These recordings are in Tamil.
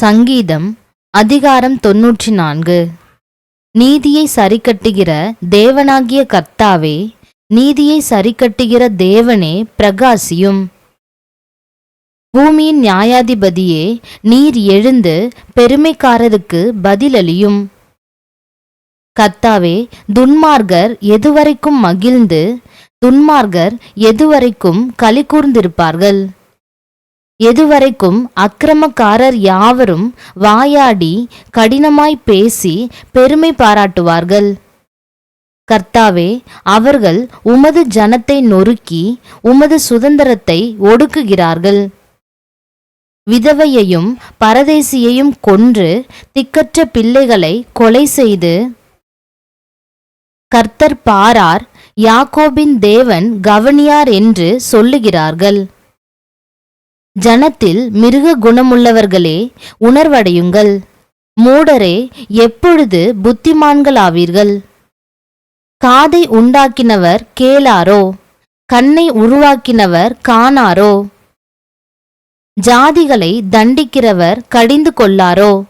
சங்கீதம் அதிகாரம் தொன்னூற்றி நான்கு நீதியை சரிக்கட்டுகிற தேவனாகிய கர்த்தாவே நீதியை சரிக்கட்டுகிற தேவனே பிரகாசியும். பூமியின் நியாயாதிபதியே நீர் எழுந்து பெருமைக்காரருக்கு பதிலளியும். கர்த்தாவே துன்மார்கர் எதுவரைக்கும் மகிழ்ந்து துன்மார்கர் எதுவரைக்கும் களி கூர்ந்திருப்பார்கள். எதுவரைக்கும் அக்கிரமக்காரர் யாவரும் வாயாடி கடினமாய் பேசி பெருமை பாராட்டுவார்கள். கர்த்தாவே அவர்கள் உமது ஜனத்தை நொறுக்கி உமது சுதந்திரத்தை ஒடுக்குகிறார்கள். விதவையையும் பரதேசியையும் கொன்று திக்கற்ற பிள்ளைகளை கொலை செய்து கர்த்தர் பாரார் யாக்கோபின் தேவன் கவனியார் என்று சொல்லுகிறார்கள். ஜனத்தில் மிருக குணமுள்ளவர்களே உணர்வடையுங்கள். மூடரே எப்பொழுது புத்திமான்களாவீர்கள்? காதை உண்டாக்கினவர் கேளாரோ? கண்ணை உருவாக்கினவர் காணாரோ? ஜாதிகளை தண்டிக்கிறவர் கடிந்து கொள்ளாரோ?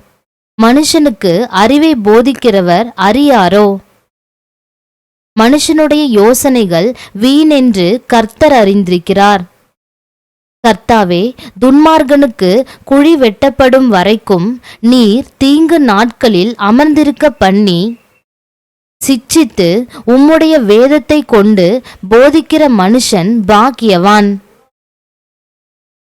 மனுஷனுக்கு அறிவை போதிக்கிறவர் அறியாரோ? மனுஷனுடைய யோசனைகள் வீணென்று கர்த்தர் அறிந்திருக்கிறார். கர்த்தாவே துன்மார்கனுக்கு குழி வெட்டப்படும் வரைக்கும் நீர் தீங்கு நாட்களில் அமர்ந்திருக்க பண்ணி சிச்சித்து உம்முடைய வேதத்தை கொண்டு போதிக்கிற மனுஷன் பாக்கியவான்.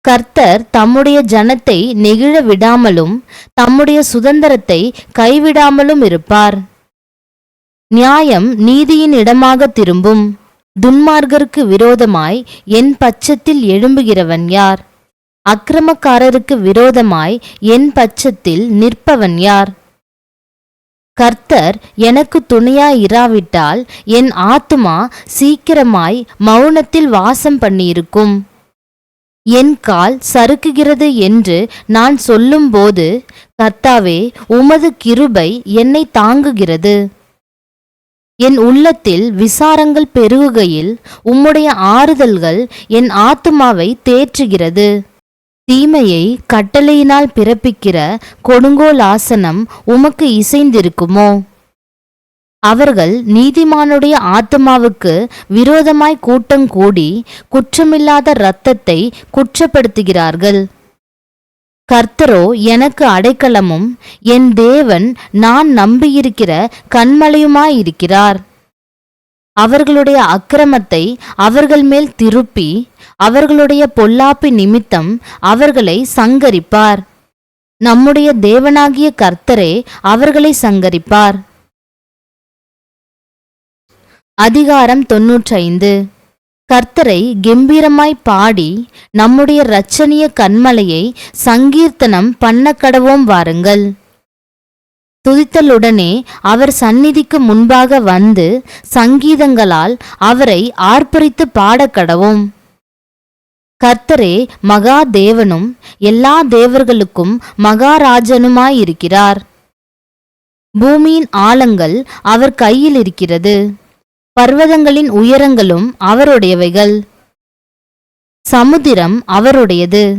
கர்த்தர் தம்முடைய ஜனத்தை நெகிழ விடாமலும் தம்முடைய சுதந்திரத்தை கைவிடாமலும் இருப்பார். நியாயம் நீதியின் இடமாக திரும்பும். துன்மார்கருக்கு விரோதமாய் என் பட்சத்தில் எழும்புகிறவன் யார்? அக்கிரமக்காரருக்கு விரோதமாய் என் பட்சத்தில் நிற்பவன் யார்? கர்த்தர் எனக்கு துணையாயிராவிட்டால் என் ஆத்துமா சீக்கிரமாய் மௌனத்தில் வாசம் பண்ணியிருக்கும். என் கால் சறுக்குகிறது என்று நான் சொல்லும்போது கர்த்தாவே உமது கிருபை என்னை தாங்குகிறது. என் உள்ளத்தில் விசாரங்கள் பெருகுகையில் உம்முடைய ஆறுதல்கள் என் ஆத்துமாவை தேற்றுகிறது. தீமையை கட்டளையினால் பிறப்பிக்கிற கொடுங்கோல் ஆசனம் உமக்கு இசைந்திருக்குமோ? அவர்கள் நீதிமானுடைய ஆத்மாவுக்கு விரோதமாய் கூட்டம் கூடி குற்றமில்லாத இரத்தத்தை குற்றப்படுத்துகிறார்கள். கர்த்தரோ எனக்கு அடைக்கலமும் என் தேவன் நான் நம்பியிருக்கிற கண்மலையுமாயிருக்கிறார் அவர்களுடைய அக்கிரமத்தை அவர்கள் மேல் திருப்பி அவர்களுடைய பொல்லாப்பி நிமித்தம் அவர்களை சங்கரிப்பார். நம்முடைய தேவனாகிய கர்த்தரே அவர்களை சங்கரிப்பார். அதிகாரம் தொன்னூற்றைந்து. கர்த்தரை கெம்பீரமாய் பாடி நம்முடைய இரட்சணிய கண்மலையை சங்கீர்த்தனம் பண்ண கடவோம் வாருங்கள். துதித்தலுடனே அவர் சந்நிதிக்கு முன்பாக வந்து சங்கீதங்களால் அவரை ஆர்ப்பரித்து பாடக்கடவோம் கர்த்தரே மகா தேவனும் எல்லா தேவர்களுக்கும் மகாராஜனுமாயிருக்கிறார் பூமியின் ஆழங்கள் அவர் கையில் இருக்கிறது. பர்வதங்களின் உயரங்களும் அவருடையவைகள். சமுத்திரம் அவருடையது.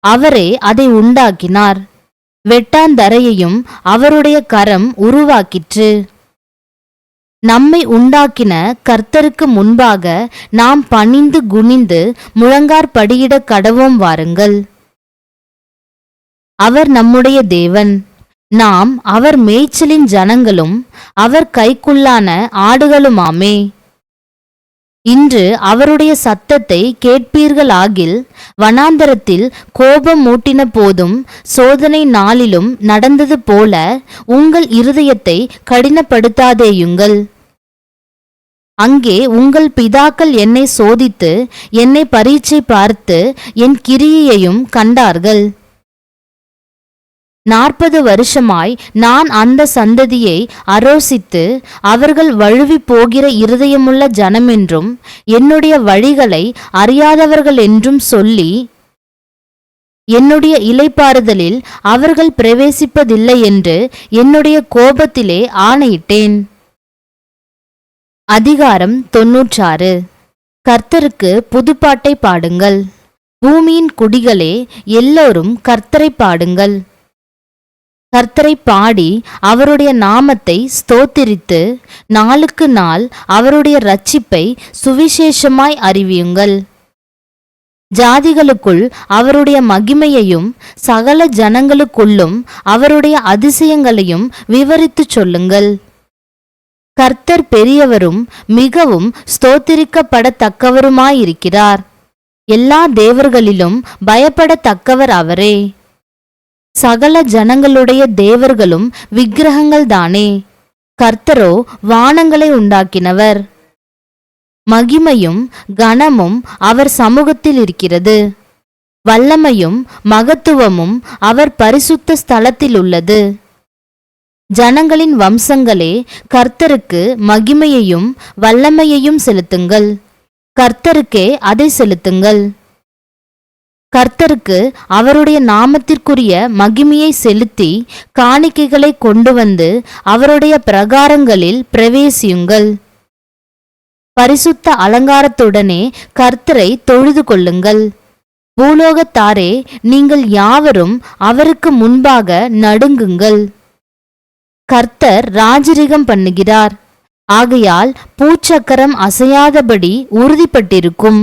அவரே அதை உண்டாக்கினார். வெட்டாந்தரையையும் அவருடைய கரம் உருவாக்கிற்று. நம்மை உண்டாக்கின கர்த்தருக்கு முன்பாக நாம் பணிந்து குனிந்து முழங்கார் படியிட கடவோம் வாருங்கள். அவர் நம்முடைய தேவன். நாம் அவர் மேய்ச்சலின் ஜனங்களும் அவர் கைக்குள்ளான ஆடுகளுமாமே. இன்று அவருடைய சத்தத்தை கேட்பீர்களாகில் வனாந்தரத்தில் கோபம் மூட்டின போதும் சோதனை நாளிலும் நடந்தது போல உங்கள் இருதயத்தை கடினப்படுத்தாதேயுங்கள். அங்கே உங்கள் பிதாக்கள் என்னை சோதித்து என்னை பரீட்சை பார்த்து என் கிரியையையும் கண்டார்கள். நாற்பது வருஷமாய் நான் அந்த சந்ததியை அரோசித்து அவர்கள் வழுவி போகிற இருதயமுள்ள ஜனமென்றும் என்னுடைய வழிகளை அறியாதவர்கள் என்றும் சொல்லி என்னுடைய இலைப்பாறுதலில் அவர்கள் பிரவேசிப்பதில்லை என்று என்னுடைய கோபத்திலே ஆணையிட்டேன். அதிகாரம் தொன்னூற்றாறு. கர்த்தருக்கு புதுப்பாட்டை பாடுங்கள். பூமியின் குடிகளே எல்லோரும் கர்த்தரை பாடுங்கள். கர்த்தரை பாடி அவருடைய நாமத்தை ஸ்தோத்திரித்து நாளுக்கு நாள் அவருடைய ரட்சிப்பை சுவிசேஷமாய் அறிவியுங்கள். ஜாதிகளுக்குள் அவருடைய மகிமையையும் சகல ஜனங்களுக்குள்ளும் அவருடைய அதிசயங்களையும் விவரித்துச் சொல்லுங்கள். கர்த்தர் பெரியவரும் மிகவும் ஸ்தோத்திரிக்கப்படத்தக்கவருமாயிருக்கிறார். எல்லா தேவர்களிலும் பயப்படத்தக்கவர் அவரே. சகல ஜனங்களுடைய தேவர்களும் விக்கிரகங்கள்தானே கர்த்தரோ வானங்களை உண்டாக்கினவர். மகிமையும் கனமும் அவர் சமூகத்தில் இருக்கிறது. வல்லமையும் மகத்துவமும் அவர் பரிசுத்த ஸ்தலத்தில் உள்ளது. ஜனங்களின் வம்சங்களே கர்த்தருக்கு மகிமையையும் வல்லமையையும் செலுத்துங்கள். கர்த்தருக்கே அதை செலுத்துங்கள். கர்த்தருக்கு அவருடைய நாமத்திற்குரிய மகிமையை செலுத்தி காணிக்கைகளை கொண்டு வந்து அவருடைய பிரகாரங்களில் பிரவேசியுங்கள். பரிசுத்த அலங்காரத்துடனே கர்த்தரை தொழுது கொள்ளுங்கள். பூலோகத்தாரே நீங்கள் யாவரும் அவருக்கு முன்பாக நடுங்குங்கள். கர்த்தர் ராஜரிகம் பண்ணுகிறார். ஆகையால் பூச்சக்கரம் அசையாதபடி உறுதிப்பட்டிருக்கும்.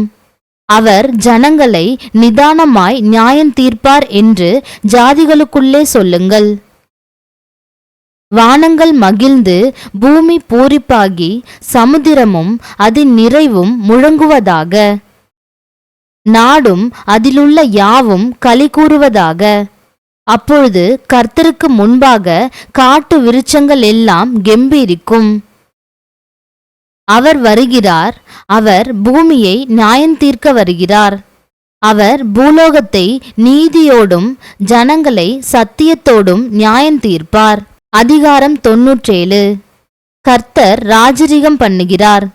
அவர் ஜனங்களை நிதானமாய் நியாயம் தீர்ப்பார் என்று ஜாதிகளுக்குள்ளே சொல்லுங்கள். வானங்கள் மகிழ்ந்து பூமி பூரிப்பாகி சமுத்திரமும் அதன் நிறைவும் முழங்குவதாக. நாடும் அதிலுள்ள யாவும் களி கூறுவதாக. அப்பொழுது கர்த்தருக்கு முன்பாக காட்டு விருட்சங்கள் எல்லாம் கெம்பீரிக்கும் அவர் வருகிறார் அவர் பூமியை நியாயந்தீர்க்க வருகிறார். அவர் பூலோகத்தை நீதியோடும் ஜனங்களை சத்தியத்தோடும் நியாயந்தீர்ப்பார். அதிகாரம் தொன்னூற்றேழு. கர்த்தர் ராஜரிகம் பண்ணுகிறார்.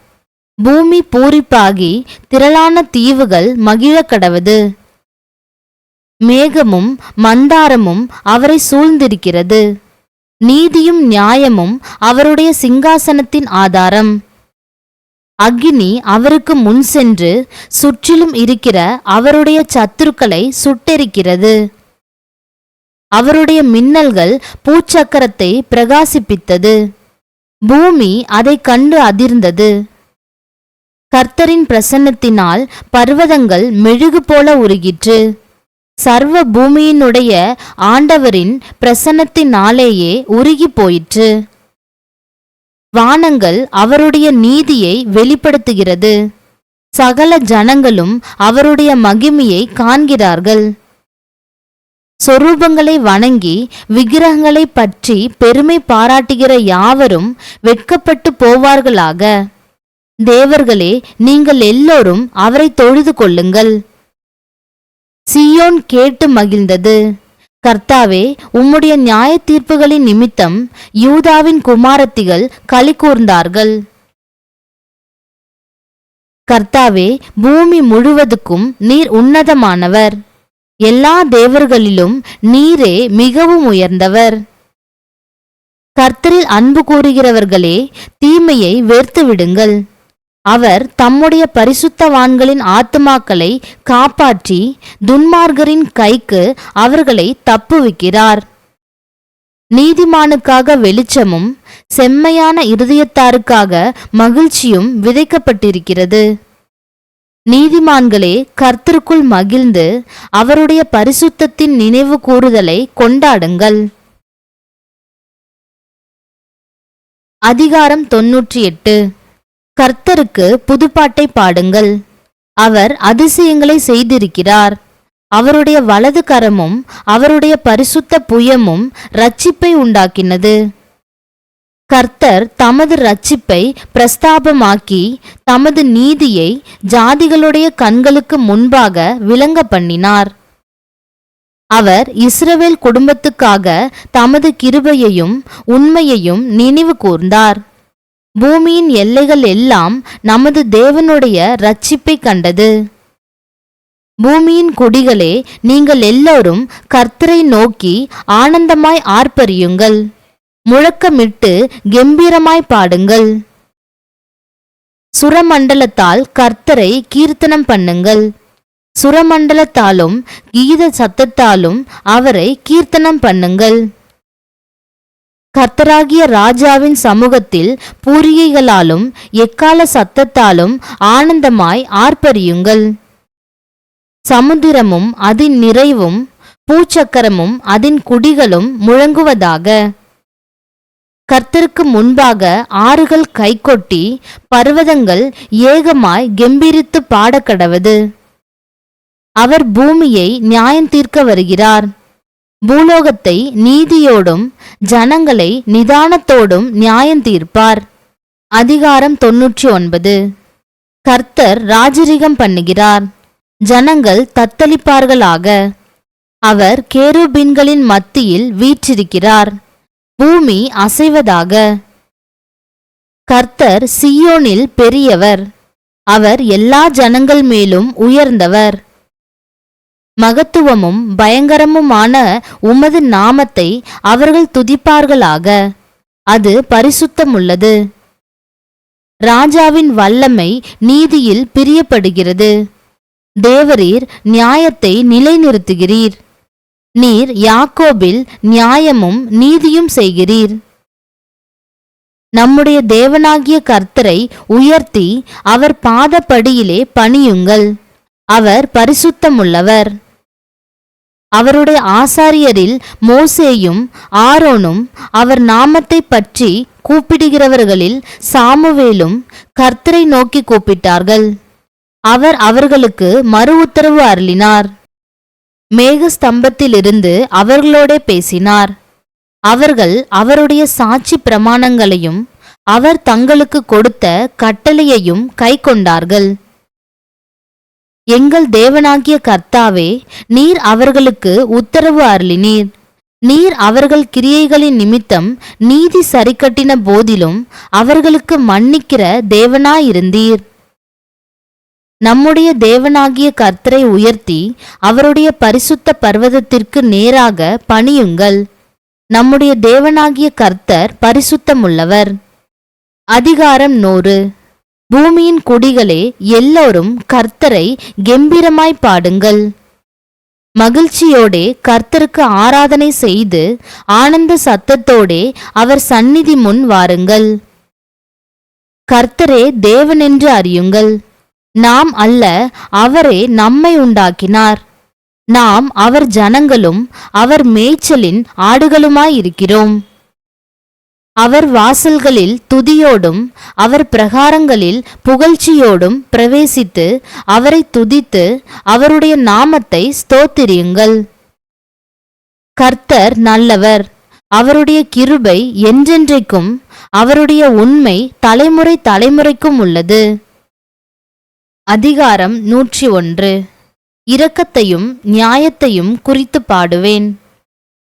பூமி பூரிப்பாகி திரளான தீவுகள் மகிழக்கடவது. மேகமும் மந்தாரமும் அவரை சூழ்ந்திருக்கிறது. நீதியும் நியாயமும் அவருடைய சிங்காசனத்தின் ஆதாரம். அக்னி அவருக்கு முன் சென்று சுற்றிலும் இருக்கிற அவருடைய சத்துருக்களை சுட்டெரிக்கிறது. அவருடைய மின்னல்கள் பூச்சக்கரத்தை பிரகாசிப்பித்தது. பூமி அதைக் கண்டு அதிர்ந்தது. கர்த்தரின் பிரசன்னத்தினால் பர்வதங்கள் மெழுகு போல உருகிற்று. சர்வ பூமியினுடைய ஆண்டவரின் பிரசன்னத்தினாலேயே உருகி போயிற்று. வானங்கள் அவருடைய நீதியை வெளிப்படுத்துகிறது. சகல ஜனங்களும் அவருடைய மகிமையை காண்கிறார்கள். சொரூபங்களை வணங்கி விக்கிரகங்களை பற்றி பெருமை பாராட்டுகிற யாவரும் வெட்கப்பட்டு போவார்களாக. தேவர்களே நீங்கள் எல்லோரும் அவரை தொழுது கொள்ளுங்கள். சியோன் கேட்டு மகிழ்ந்தது. கர்த்தாவே உம்முடைய நியாய தீர்ப்புகளின் நிமித்தம் யூதாவின் குமாரத்திகள் களி கூர்ந்தார்கள். கர்த்தாவே பூமி முழுவதுக்கும் நீர் உன்னதமானவர். எல்லா தேவர்களிலும் நீரே மிகவும் உயர்ந்தவர். கர்த்தரில் அன்பு கூறுகிறவர்களே தீமையை வெறுத்து விடுங்கள் அவர் தம்முடைய பரிசுத்தவான்களின் ஆத்துமாக்களை காப்பாற்றி துன்மார்கரின் கைக்கு அவர்களை தப்புவிக்கிறார். நீதிமானுக்காக வெளிச்சமும் செம்மையான இருதயத்தாருக்காக மகிழ்ச்சியும் விதைக்கப்பட்டிருக்கிறது. நீதிமான்களே கர்த்தருக்குள் மகிழ்ந்து அவருடைய பரிசுத்தத்தின் நினைவு கூறுதலை கொண்டாடுங்கள். அதிகாரம் தொன்னூற்றி எட்டு. கர்த்தருக்கு புதுப்பாட்டை பாடுங்கள். அவர் அதிசயங்களை செய்திருக்கிறார். அவருடைய வலது கரமும் அவருடைய பரிசுத்த புயமும் ரட்சிப்பை உண்டாக்கினது. கர்த்தர் தமது ரட்சிப்பை பிரஸ்தாபமாக்கி தமது நீதியை ஜாதிகளுடைய கண்களுக்கு முன்பாக விளங்க பண்ணினார். அவர் இஸ்ரவேல் குடும்பத்துக்காக தமது கிருபையையும் உண்மையையும் நினைவு கூர்ந்தார். பூமியின் எல்லைகள் எல்லாம் நமது தேவனுடைய ரட்சிப்பை கண்டது. பூமியின் குடிகளே நீங்கள் எல்லோரும் கர்த்தரை நோக்கி ஆனந்தமாய் ஆர்ப்பரியுங்கள். முழக்கமிட்டு கெம்பீரமாய் பாடுங்கள். சுரமண்டலத்தால் கர்த்தரை கீர்த்தனம் பண்ணுங்கள். சுரமண்டலத்தாலும் கீத சத்தத்தாலும் அவரை கீர்த்தனம் பண்ணுங்கள். கர்த்தராகிய ராஜாவின் சமூகத்தில் பூரிகைகளாலும் எக்கால சத்தத்தாலும் ஆனந்தமாய் ஆர்ப்பரியுங்கள். சமுத்திரமும் அதன் நிறைவும் பூச்சக்கரமும் அதன் குடிகளும் முழங்குவதாக. கர்த்தருக்கு முன்பாக ஆறுகள் கைகொட்டி பர்வதங்கள் ஏகமாய் கெம்பீரித்து பாடக்கடவது. அவர் பூமியை நியாயம் தீர்க்க வருகிறார். பூலோகத்தை நீதியோடும் ஜனங்களை நிதானத்தோடும் நியாயம் தீர்ப்பார். அதிகாரம் தொன்னூற்றி ஒன்பது. கர்த்தர் ராஜரிகம் பண்ணுகிறார். ஜனங்கள் தத்தளிப்பார்களாக. அவர் கேருபீன்களின் மத்தியில் வீற்றிருக்கிறார். பூமி அசைவதாக. கர்த்தர் சியோனில் பெரியவர். அவர் எல்லா ஜனங்கள் மேலும் உயர்ந்தவர். மகத்துவமும் பயங்கரமுமான உமது நாமத்தை அவர்கள் துதிப்பார்களாக. அது பரிசுத்தமுள்ளது. ராஜாவின் வல்லமை நீதியில் பிரியப்படுகிறது. தேவரீர் நியாயத்தை நிலைநிறுத்துகிறீர். நீர் யாக்கோபில் நியாயமும் நீதியும் செய்கிறீர். நம்முடைய தேவனாகிய கர்த்தரை உயர்த்தி அவர் பாதப்படியிலே பணியுங்கள். அவர் பரிசுத்தமுள்ளவர். அவருடைய ஆசாரியரில் மோசேயும் ஆரோனும் அவர் நாமத்தை பற்றி கூப்பிடுகிறவர்களில் சாமுவேலும் கர்த்தரை நோக்கி கூப்பிட்டார்கள். அவர் அவர்களுக்கு மறு உத்தரவு அருளினார். மேகஸ்தம்பத்திலிருந்து அவர்களோடே பேசினார். அவர்கள் அவருடைய சாட்சி பிரமாணங்களையும் அவர் தங்களுக்கு கொடுத்த கட்டளையையும் கைக்கொண்டார்கள். எங்கள் தேவனாகிய கர்த்தாவே நீர் அவர்களுக்கு உத்தரவு அருளினீர். நீர் அவர்கள் கிரியைகளின் நிமித்தம் நீதி சரிக்கட்டின போதிலும் அவர்களுக்கு மன்னிக்கிற தேவனாயிருந்தீர். நம்முடைய தேவனாகிய கர்த்தரை உயர்த்தி அவருடைய பரிசுத்த பர்வதத்திற்கு நேராக பணியுங்கள். நம்முடைய தேவனாகிய கர்த்தர் பரிசுத்தமுள்ளவர். அதிகாரம் நூறு. பூமியின் குடிகளே எல்லோரும் கர்த்தரை கெம்பீரமாய் பாடுங்கள். மகிழ்ச்சியோடே கர்த்தருக்கு ஆராதனை செய்து ஆனந்த சத்தத்தோடே அவர் சந்நிதி முன் வாருங்கள். கர்த்தரே தேவனென்று அறியுங்கள். நாம் அல்ல அவரே நம்மை உண்டாக்கினார். நாம் அவர் ஜனங்களும் அவர் மேய்ச்சலின் ஆடுகளுமாயிருக்கிறோம் அவர் வாசல்களில் துதியோடும் அவர் பிரகாரங்களில் புகழ்ச்சியோடும் பிரவேசித்து அவரை துதித்து அவருடைய நாமத்தை ஸ்தோத்திரியுங்கள். கர்த்தர் நல்லவர். அவருடைய கிருபை என்றென்றைக்கும் அவருடைய உண்மை தலைமுறை தலைமுறைக்கும் உள்ளது. அதிகாரம் நூற்றி ஒன்று. இரக்கத்தையும் நியாயத்தையும் குறித்து பாடுவேன்.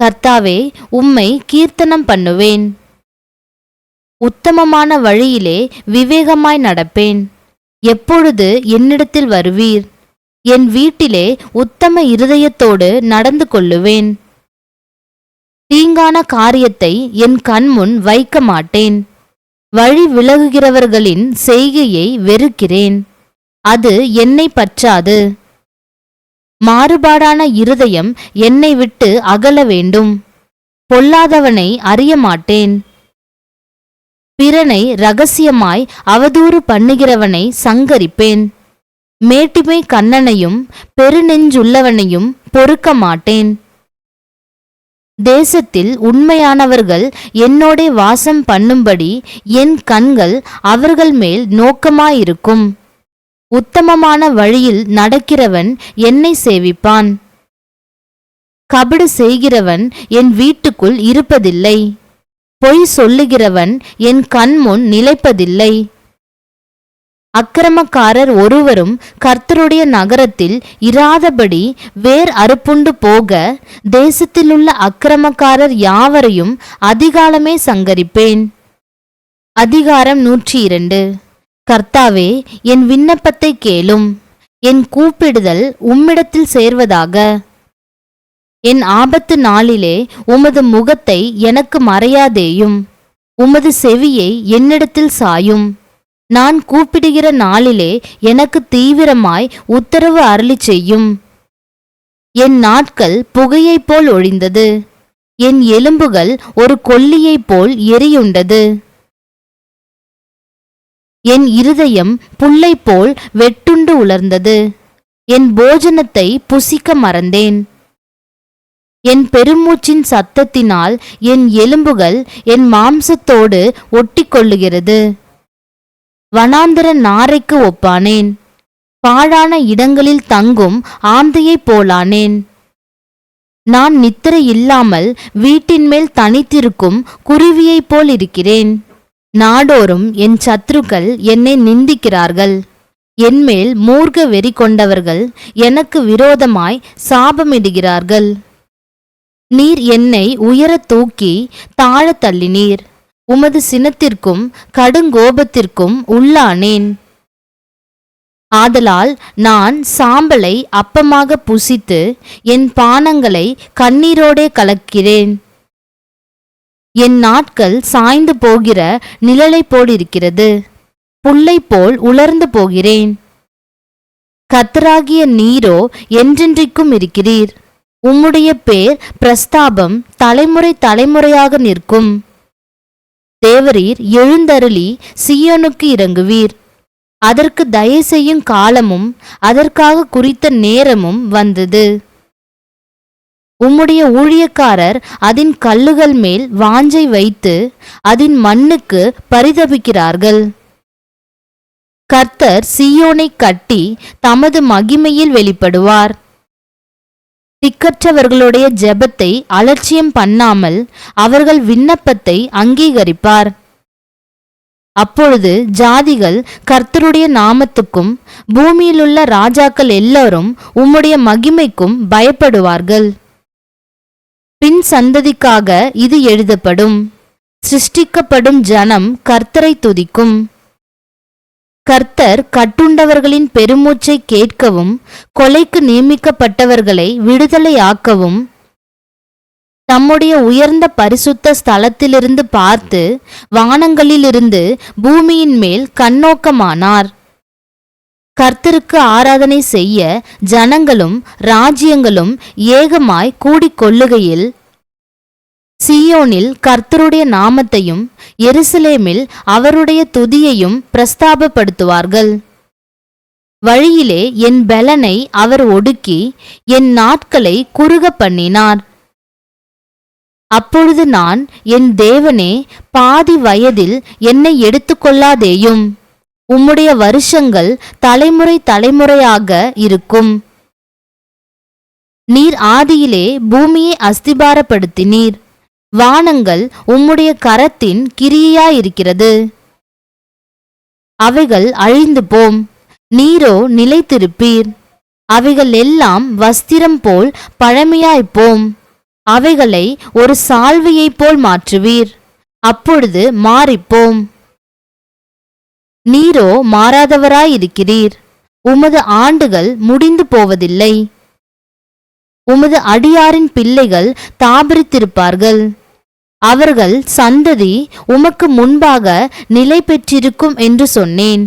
கர்த்தாவே உம்மை கீர்த்தனம் பண்ணுவேன். உத்தமமான வழியிலே விவேகமாய் நடப்பேன். எப்பொழுது என்னிடத்தில் வருவீர்? என் வீட்டிலே உத்தம இருதயத்தோடு நடந்து கொள்ளுவேன். தீங்கான காரியத்தை என் கண்முன் வைக்க மாட்டேன். வழி விலகுகிறவர்களின் செய்கையை வெறுக்கிறேன். அது என்னை பற்றாது. மாறுபாடான இருதயம் என்னை விட்டு அகல வேண்டும். பொல்லாதவனை அறிய மாட்டேன். பிறனை ரகசியமாய் அவதூறு பண்ணுகிறவனை சங்கரிப்பேன். மேட்டிமை கண்ணனையும் பெருநெஞ்சுள்ளவனையும் பொறுக்க மாட்டேன். தேசத்தில் உண்மையானவர்கள் என்னோடே வாசம் பண்ணும்படி என் கண்கள் அவர்கள் மேல் நோக்கமாயிருக்கும். உத்தமமான வழியில் நடக்கிறவன் என்னை சேவிப்பான். கபடு செய்கிறவன் என் வீட்டுக்குள் இருப்பதில்லை. பொய் சொல்லுகிறவன் என் கண்முன் நிலைப்பதில்லை. அக்கிரமக்காரர் ஒருவரும் கர்த்தருடைய நகரத்தில் இராதபடி வேர் அறுப்புண்டு போக தேசத்திலுள்ள அக்கிரமக்காரர் யாவரையும் அதிகாலமே சங்கரிப்பேன். அதிகாரம் நூற்றி இரண்டு கர்த்தாவே என் விண்ணப்பத்தை கேளும். என் கூப்பிடுதல் உம்மிடத்தில் சேர்வதாக. என் ஆபத்து நாளிலே உமது முகத்தை எனக்கு மறையாதேயும் உமது செவியை என்னிடத்தில் சாயும். நான் கூப்பிடுகிற நாளிலே எனக்கு தீவிரமாய் உத்தரவு அருளி செய்யும். என் நாட்கள் புகையைப் போல் ஒழிந்தது. என் எலும்புகள் ஒரு கொல்லியைப் போல் எரியுண்டது. என் இருதயம் புல்லைப் போல் வெட்டுண்டு உலர்ந்தது. என் போஜனத்தை புசிக்க மறந்தேன். என் பெருமூச்சின் சத்தத்தினால் என் எலும்புகள் என் மாம்சத்தோடு ஒட்டிக்கொள்ளுகிறது. வனாந்தர நாரைக்கு ஒப்பானேன். பாழான இடங்களில் தங்கும் ஆந்தையைப் போலானேன். நான் நித்திரை இல்லாமல் வீட்டின் மேல் தனித்திருக்கும் குருவியைப் போல் இருக்கிறேன். நாடோறும் என் சத்துருக்கள் என்னை நிந்திக்கிறார்கள். என்மேல் மூர்க்க வெறி கொண்டவர்கள் எனக்கு விரோதமாய் சாபமிடுகிறார்கள். நீர் என்னை உயரத் தூக்கி தாழத் தள்ளினீர். உமது சினத்திற்கும் கடுங்கோபத்திற்கும் உள்ளானேன். ஆதலால் நான் சாம்பலை அப்பமாக புசித்து என் பானங்களை கண்ணீரோடே கலக்கிறேன். என் நாட்கள் சாய்ந்து போகிற நிழலைப் போலிருக்கிறது. புல்லைப் போல் உலர்ந்து போகிறேன். கத்தராகிய நீரோ என்றென்றைக்கும் இருக்கிறீர். உம்முடைய பேர் பிரஸ்தாபம் தலைமுறை தலைமுறையாக நிற்கும். தேவரீர் எழுந்தருளி சியோனுக்கு இறங்குவீர். அதற்கு தயை செய்யும் காலமும் அதற்காக குறித்த நேரமும் வந்தது. உம்முடைய ஊழியக்காரர் அதன் கல்லுகள் மேல் வாஞ்சை வைத்து அதன் மண்ணுக்கு பரிதபிக்கிறார்கள். கர்த்தர் சீயோனை கட்டி தமது மகிமையில் வெளிப்படுவார். திக்கற்றவர்களுடைய ஜெபத்தை அலட்சியம் பண்ணாமல் அவர்கள் விண்ணப்பத்தை அங்கீகரிப்பார். அப்பொழுது ஜாதிகள் கர்த்தருடைய நாமத்துக்கும் பூமியிலுள்ள ராஜாக்கள் எல்லாரும் உம்முடைய மகிமைக்கும் பயப்படுவார்கள். பின் சந்ததிக்காக இது எழுதப்படும். சிருஷ்டிக்கப்படும் ஜனம் கர்த்தரை துதிக்கும். கர்த்தர் கட்டுண்டவர்களின் பெருமூச்சை கேட்கவும் கொலைக்கு நியமிக்கப்பட்டவர்களை விடுதலையாக்கவும் தம்முடைய உயர்ந்த பரிசுத்த ஸ்தலத்திலிருந்து பார்த்து வானங்களிலிருந்து பூமியின் மேல் கண்ணோக்கமானார். கர்த்தருக்கு ஆராதனை செய்ய ஜனங்களும் ராஜ்யங்களும் ஏகமாய் கூடிக்கொள்ளுகையில் சீயோனில் கர்த்தருடைய நாமத்தையும் எருசலேமில் அவருடைய துதியையும் பிரஸ்தாபப்படுத்துவார்கள். வழியிலே என் பெலனை அவர் ஒடுக்கி என் நாட்களை குறுக பண்ணினார். அப்பொழுது நான் என் தேவனே பாதி வயதில் என்னை எடுத்துக்கொள்ளாதேயும் உம்முடைய வருஷங்கள் தலைமுறை தலைமுறையாக இருக்கும். நீர் ஆதியிலே பூமியை அஸ்திபாரப்படுத்தினீர். வானங்கள் உம்முடைய கரத்தின் கிரியையாயிருக்கிறது. அவைகள் அழிந்து போம் நீரோ நிலைத்திருப்பீர். அவைகள் எல்லாம் வஸ்திரம் போல் பழமையாய்ப்போம். அவைகளை ஒரு சால்வையைப் போல் மாற்றுவீர். அப்பொழுது மாறிப்போம். நீரோ மாறாதவராயிருக்கிறீர். உமது ஆண்டுகள் முடிந்து போவதில்லை. உமது அடியாரின் பிள்ளைகள் தாபரித்திருப்பார்கள். அவர்கள் சந்ததி உமக்கு முன்பாக நிலை பெற்றிருக்கும் என்று சொன்னேன்.